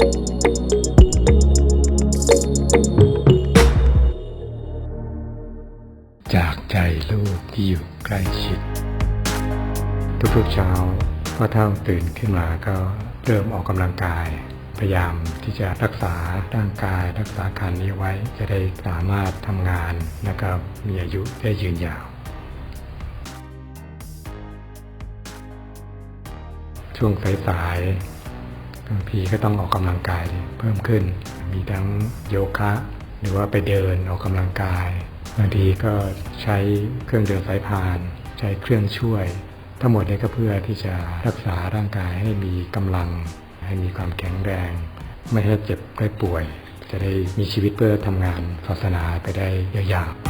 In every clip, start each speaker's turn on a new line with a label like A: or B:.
A: จากใจลูกที่อยู่ใกล้ชิด ทุกๆเช้าพ่อเท่าตื่นขึ้นมาก็เริ่มออกกำลังกาย พยายามที่จะรักษาร่างกายรักษาการนี้ไว้จะได้สามารถทำงานและก็มีอายุได้ยืนยาว ช่วงสายๆ บางทีก็ต้องออกกำลังกายเพิ่มขึ้น มีทั้งโยคะ หรือว่าไปเดินออกกำลังกาย บางทีก็ใช้เครื่องเดินสายพาน ใช้เครื่องช่วย ทั้งหมดนี้ก็เพื่อที่จะรักษาร่างกายให้มีกำลัง ให้มีความแข็งแรง ไม่ให้เจ็บไม่ป่วย จะได้มีชีวิตเพื่อทำงานศาสนาไปได้ยาวๆ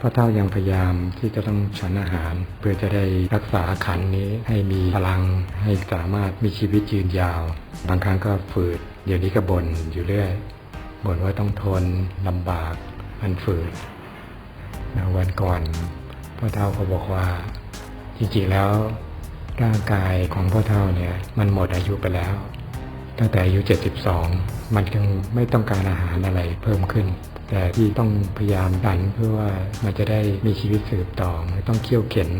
A: พระเท่ายังพยายามที่จะต้องฉันอาหาร เพื่อจะได้รักษาขันนี้ให้มีพลังให้สามารถมีชีวิตยืนยาว บางครั้งก็ฝืดเดี๋ยวนี้ก็บ่นอยู่เรื่อยบ่นว่าต้องทนลำบากมันฝืดนะวันก่อนพ่อเท่าเขาบอกว่า จริงๆแล้วร่างกายของพ่อเท่าเนี่ย มันหมดอายุไปแล้ว ตั้งแต่อายุ 72 มันยังไม่ต้องการอาหารอะไรเพิ่มขึ้น แต่ที่ต้องพยายามดันเพื่อว่ามันจะได้มีชีวิตสืบต่อต้องเคี่ยวเข็น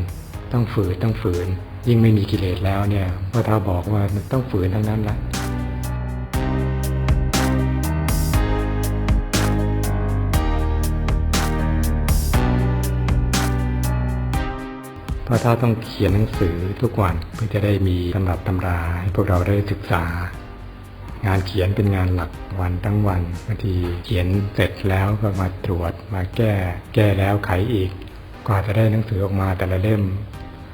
A: ต้องฝืนต้องฝืน ยิ่งไม่มีกิเลสแล้วเนี่ยพ่อเท่าบอกว่ามันต้องฝืนทั้งนั้นละเพราะถ้าต้องเขียนหนังสือทุกวันเพื่อจะได้มีตำรับตำราให้พวกเราได้ศึกษา งานเขียนเป็นงานหลักวันทั้งวันบางทีเขียนเสร็จแล้วก็มาตรวจมาแก้ แก้แล้วไขอีกกว่าจะได้หนังสือออกมาแต่ละเล่ม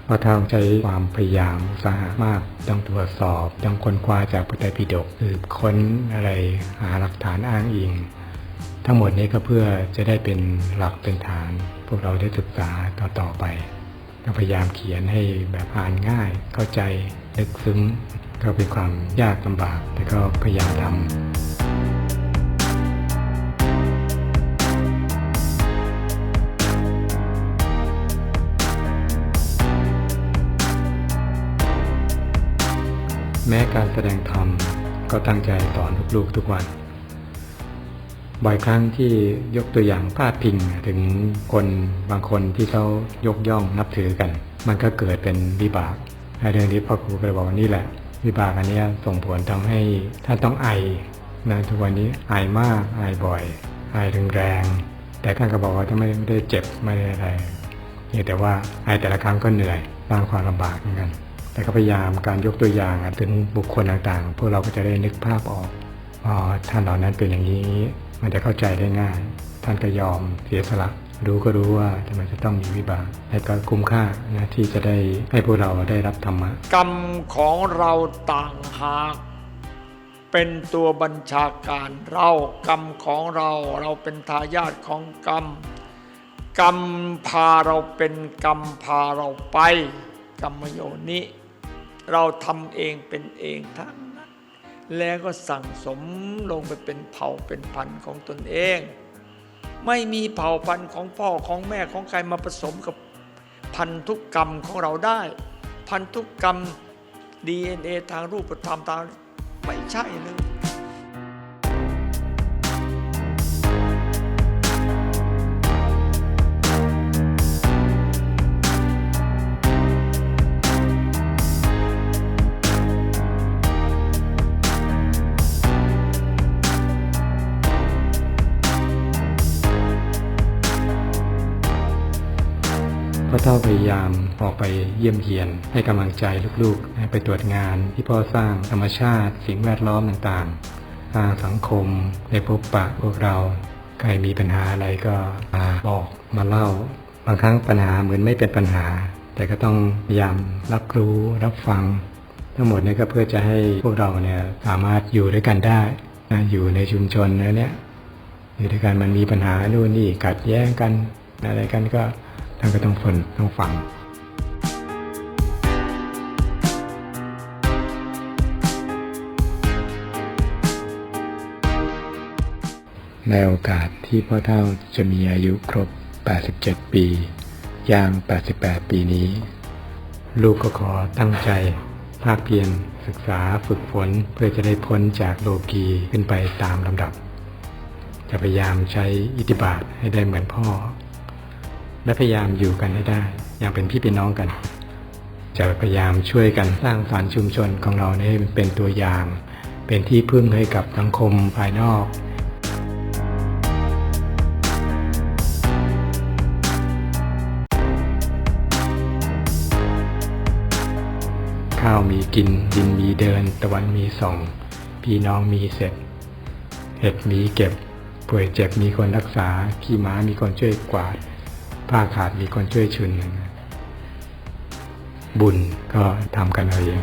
A: เพราะต้องใช้ความพยายามสาหะมากต้องตรวจสอบต้องค้นคว้าจากพระไตรปิฎกสืบค้นอะไรหาหลักฐานอ้างอิง ทั้งหมดนี้ก็เพื่อจะได้เป็นหลักเป็นฐาน พวกเราได้ศึกษาต่อต่อไปพยายามเขียนให้แบบอ่านง่ายเข้าใจลึกซึ้ง ก็เป็นความยากลำบาก แต่ก็พยายามทำแม้การแสดงธรรมก็ตั้งใจสอนลูกๆทุกวัน บ่อยครั้งที่ยกตัวอย่างพาดพิงถึงคนบางคนที่เขายกย่องนับถือกัน มันก็เกิดเป็นวิบากในเรื่องนี้พ่อครูก็เลยบอกว่านี่แหละ วิบากอันนี้ส่งผลทำให้ท่าต้องไอนะทุกวันนี้ไอมากไอบ่อย ไอแรง แต่ท่านก็บอกว่าถ้าไม่ไม่ได้เจ็บไม่ได้อะไรเพียงแต่ว่าไอแต่ละครั้งก็เหนื่อยสร้างความลำบากเหมือนกันแต่ก็พยายามการยกตัวอย่างถึงบุคคลต่างๆ พวกเราก็จะได้นึกภาพออกอ๋อท่านเหล่านั้นเป็นอย่างนี้ มันจะเข้าใจได้ง่าย ท่านก็ยอมเสียสละ รู้ก็รู้ว่าทำไมจะต้องมีวิบากแต่ก็คุ้มค่านะที่จะได้ให้พวกเราได้รับธรรมะ
B: กรรมของเราต่างหากเป็นตัวบัญชาการเรากรรมของเราเราเป็นทายาทของกรรม กรรมพาเราเป็นกรรมพาเราไป กรรมโยนิเราทำเองเป็นเองทั้งนั้นแล้วก็สั่งสมลงไปเป็นเผ่าเป็นพันธุ์ของตนเอง ไม่มีเผ่าพันธุ์ของพ่อของแม่ของใครมาผสมกับพันธุกรรมของเราได้ พันธุกรรม DNA ทางรูปธรรมทางไม่ใช่เลย
A: พ่อเท่าพยายามออกไปเยี่ยมเยียน ให้กำลังใจลูกๆ ไปตรวจงานที่พ่อสร้างธรรมชาติ สิ่งแวดล้อมต่างๆ ทางสังคมในพบปะพวกเรา ใครมีปัญหาอะไรก็มาบอกมาเล่า บางครั้งปัญหาเหมือนไม่เป็นปัญหา แต่ก็ต้องพยายามรับรู้รับฟัง ทั้งหมดนี้ก็เพื่อจะให้พวกเราเนี่ยสามารถอยู่ด้วยกันได้นะอยู่ในชุมชนนะเนี่ยอยู่ด้วยกันมันมีปัญหานู่นนี่ขัดแย้งกันอะไรกันก็ ท่านก็ต้องฝนต้องฟังในโอกาสที่พ่อเท่าจะมีอายุครบ 87 ปี ย่าง 88 ปีนี้ ลูกก็ขอตั้งใจ ภาคเพียรศึกษาฝึกฝนเพื่อจะได้พ้นจากโลกีขึ้นไปตามลำดับ จะพยายามใช้อิทธิบาทให้ได้เหมือนพ่อ และพยายามอยู่กันให้ได้ อย่างเป็นพี่เป็นน้องกัน จะพยายามช่วยกันสร้างสรรค์ชุมชนของเราให้เป็นตัวอย่าง เป็นที่พึ่งให้กับสังคมภายนอกข้าวมีกินดินมีเดิน ตะวันมีส่อง พี่น้องมีเสร็จ เห็ดมีเก็บป่วยเจ็บมีคนรักษา ขี้ม้ามีคนช่วยกวาด ผ้าขาดมีคนช่วยชุน บุญก็ทำกันเอาเอง